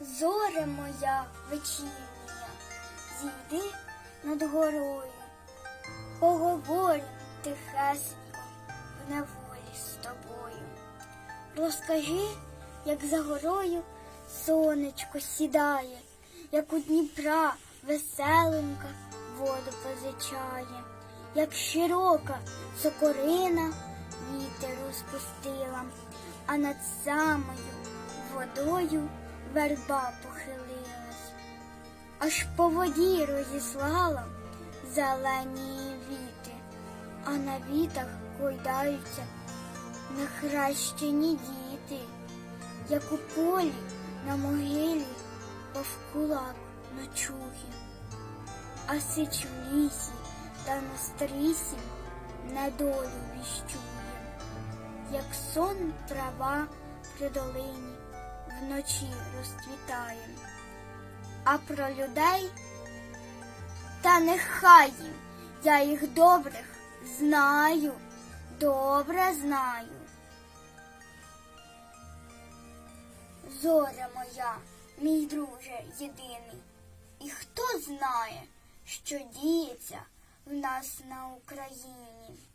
Зоре моя вечірня, зійди над горою, поговорю тихесенько в неволі з тобою. Розкажи, як за горою сонечко сідає, як у Дніпра веселенька воду позичає, як широка сокорина вітер розпустила, а над самою водою верба похилилась, аж по воді розіслала зелені віти, а на вітах койдаються нехрещені діти, як у полі на могилі вовкулак ночує, а сич в лісі та на стрісі недолю віщує, як сон трава при долині вночі розцвітає, а про людей та нехай їм я їх добрих знаю, добре знаю. Зоря моя, мій друже єдиний, і хто знає, що діється в нас на Україні?